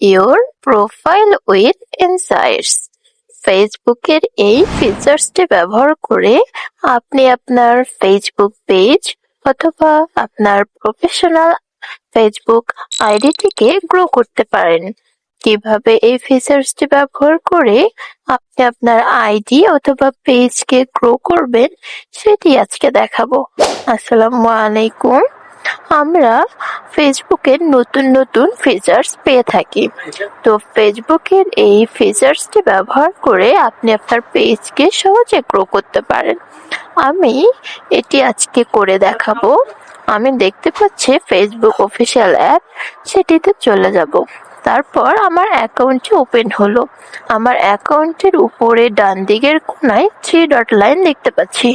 your profile with insights. ফেসবুকের এই ফিচার্সটি ব্যবহার করে আপনি আপনার ফেসবুক পেজ অথবা আপনার প্রফেশনাল ফেসবুক আইডিটিকে গ্রো করতে পারেন। কীভাবে এই ফিচার্সটি ব্যবহার করে আপনি আপনার আইডি অথবা পেজকে গ্রো করবেন, সেটি আজকে দেখাবো। আসসালামু আলাইকুম। আমরা ফেসবুকের নতুন নতুন ফিচার্স পেয়ে থাকি। তো ফেসবুকের এই ফিচার্সটি ব্যবহার করে আপনি আপনার পেজকে সহজে গ্রো করতে পারেন। আমি এটি আজকে করে দেখাবো। আমি দেখতে পাচ্ছি ফেসবুক অফিসিয়াল অ্যাপ সেটিতে চলে যাব। তারপর আমার অ্যাকাউন্টটি ওপেন হলো, আমার অ্যাকাউন্টের উপরে ডান দিকের কোনায় থ্রি ডট লাইন দেখতে পাচ্ছি।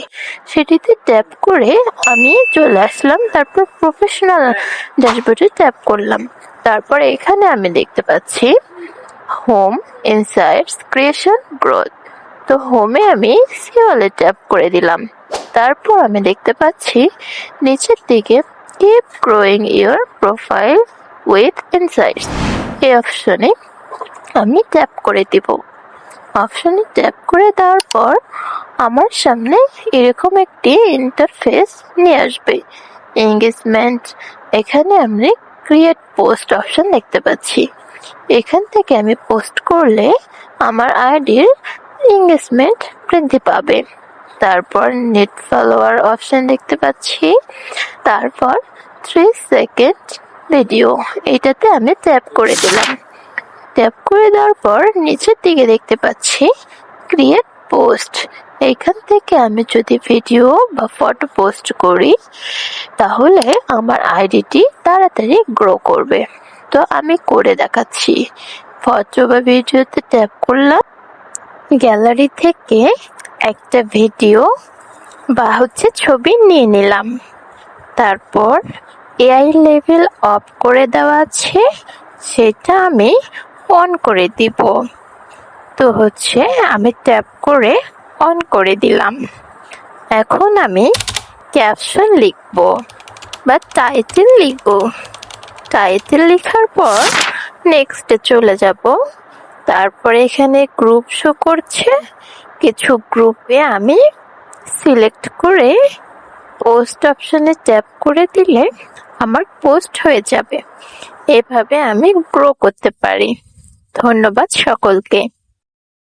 সেটিতে ট্যাপ করে আমি চলে আসলাম, তারপর প্রফেশনাল ড্যাশবোর্ডে ট্যাপ করলাম। তারপর এখানে আমি দেখতে পাচ্ছি হোম ইনসাইটস ক্রিয়েশন গ্রোথ তো হোমে আমি সিওলে ট্যাপ করে দিলাম। তারপর আমি দেখতে পাচ্ছি নিচের দিকে keep growing your profile with insights এই অপশনে আমি ট্যাপ করে দিব। অপশনে ট্যাপ করে দেওয়ার পর আমার সামনে এরকম একটি ইন্টারফেস নিয়ে আসবে। এঙ্গেজমেন্ট এখানে আমি ক্রিয়েট পোস্ট অপশন দেখতে পাচ্ছি। এখান থেকে আমি পোস্ট করলে আমার আইডির এঙ্গেজমেন্ট বৃদ্ধি পাবে। তারপর নেট ফলোয়ার অপশন দেখতে পাচ্ছি। তারপর থ্রি সেকেন্ড ভিডিও এটাতে আমি ট্যাপ করে দিলাম। ট্যাপ করে দেওয়ার পর নিচের দিকে দেখতে পাচ্ছি ক্রিয়েট পোস্ট এখান থেকে আমি যদি ভিডিও বা ফটো পোস্ট করি, তাহলে আমার আইডিটি তাড়াতাড়ি গ্রো করবে। তো আমি করে দেখাচ্ছি। ফটো বা ভিডিওতে ট্যাপ করলাম। গ্যালারি থেকে একটা ভিডিও বা হচ্ছে ছবি নিয়ে নিলাম। তারপর এআই লেভেল অফ করে দেওয়া আছে, সেটা আমি অন করে দিব। তো হচ্ছে আমি ট্যাপ করে অন করে দিলাম। এখন আমি ক্যাপশন লিখব বা টাইটেল লিখব। টাইটেল লেখার পর নেক্সটে চলে যাব। তারপরে এখানে গ্রুপ শো করছে। কিছু গ্রুপে আমি সিলেক্ট করে পোস্ট অপশনে ট্যাপ করে দিলে আমার পোস্ট হয়ে যাবে। এভাবে আমি গ্রো করতে পারি। ধন্যবাদ সকলকে।